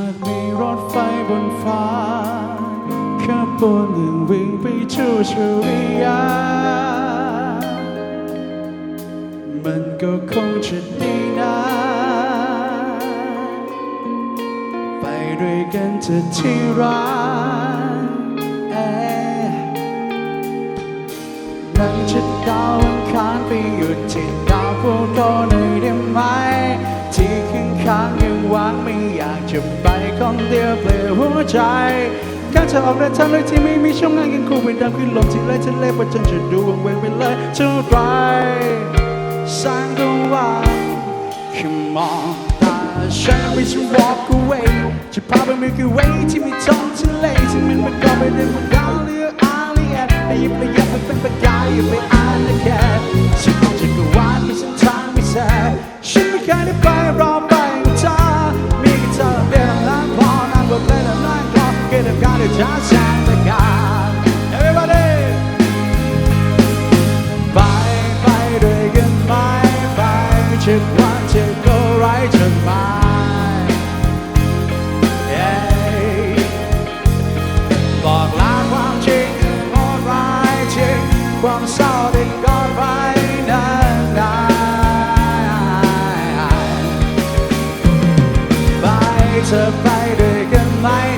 ากมีรถไฟบนฟ้าขบวนหนึ่งวิ่งไปชั่วชวิยา มันก็คงจะดีนะ ไปด้วยกันเถอะที่รักนั่งจะดาวอังคารไปหยุดที่ดาวพลูโตหน่ เดียวเปลี่ยวหัวใจการจะออกเดินทางโดยที่ไม่มีช่องงานกันคู่ไปดำขึ้นลมที่ไรทะเลว่าจนจะดูวังเวงไปเลยเท่าไรแสงตะวัน Come on แต่ฉันไม่ช่ walk away จะพาไป make a way ที่มีท้องทะเลที่มันประกอบไปด้วยมู่ดาวเรืออาเลียนและยิบระยับมันเป็นประกายอย่าไปอ่านนะแค่ฉันมองจักรวาลมีเส้นทางไม่แท้ฉันไม่เคยได้ไปรอไป just shine the God. Everybody! Bye bye, đời gần bye bye, chuyện quan chuyện câu right chân bài. Yeah. บอกลาความจริงงดร้ายจริงความเศร้าดิงก็ไว้นานได้ Bye เธอไปด้วยกันไหม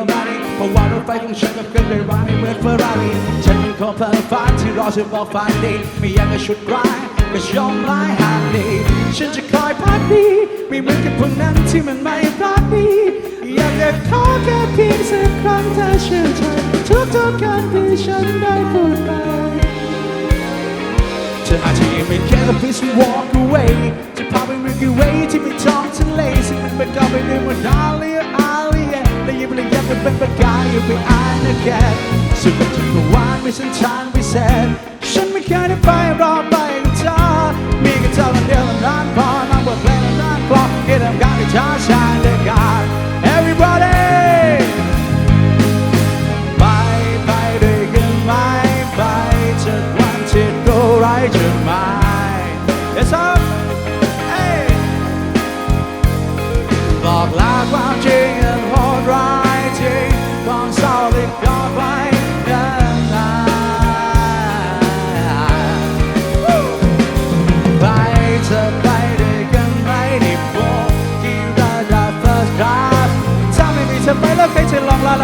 we need nobody เพราะว่ารถไฟของฉันกับเครื่องบินร้ายไม่เหมือนเฟอร์รารี่ฉันเป็นคนเพลินฝันที่รอเธอบอกฝันดีไม่อยากจะชุดร้ายก็ยอมร้ายหากดีฉันจะคอยพักดีไม่เหมือนกับพวกนั้นที่มันไม่รักดีอยากจะขอแค่เพียงสักครั้งเธอเชื่อใจทุกๆกการที่ฉันได้พูดไปเธออาจจะยังไม่แค่ please walk away จะพาไป make your way ที่ไม่ท้องเล ไม่อาจนะแค่สุดจักรวาลไม่เส้นทา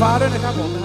ฝ่าด้วยนะครับผม